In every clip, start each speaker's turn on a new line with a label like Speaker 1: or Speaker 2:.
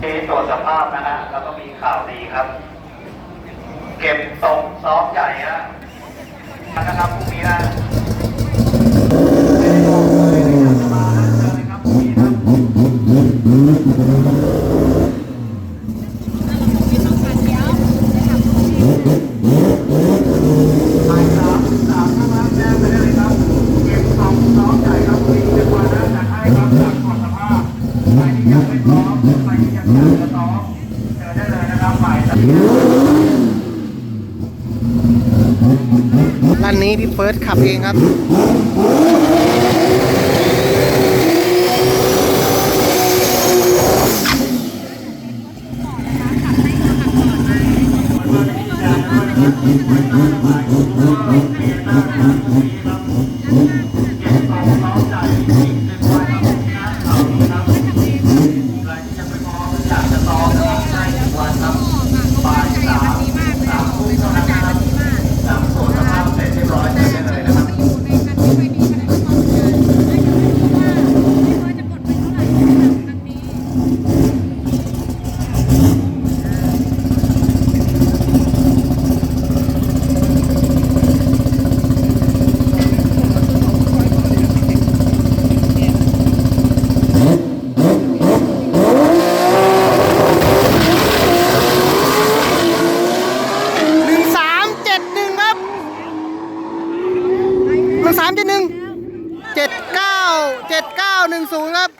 Speaker 1: เอตรวจสภาพนะฮะแล้วก็มีข่าวดีครับ เก็บตรงซ้อมใหญ่ฮะนะครับพรุ่งนี้นะไม่ได้บอกเลยกจะมานะเจอครับพรุ่งนี้นะบ่ายสามสามข้างล่างแจ้งไปได้เลยครับ เก็บของน้องใหญ่ครับมีจังหวะนะจัดให้ครับจากก่อนสภาพใครที่ยังไม่พร้อมใครที่ยังอยากจะซ้อมเจอได้เลยนะครับบ่ายสาม
Speaker 2: ลั่นนี้พี่เฟิร์สขับเองครับ หนึ่งสามเจ็ดหนึ่งครับ หนึ่งสามเจ็ดหนึ่งเจ็ดเก้าเจ็ดเก้าหนึ่งศูนย์ครับ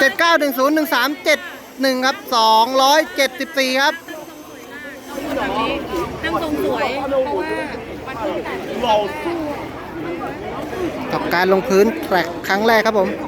Speaker 2: เจ็ดเก้าหนึ่งศูนย์หนึ่งสามเจ็ดหนึ่งครับสองร้อยเจ็ดสิบสี่ครับ
Speaker 3: นั่งทรงสวยเพราะว่าวันที่แปด
Speaker 2: กับการลงพื้นแทร็กครั้งแรกครับผม
Speaker 3: เ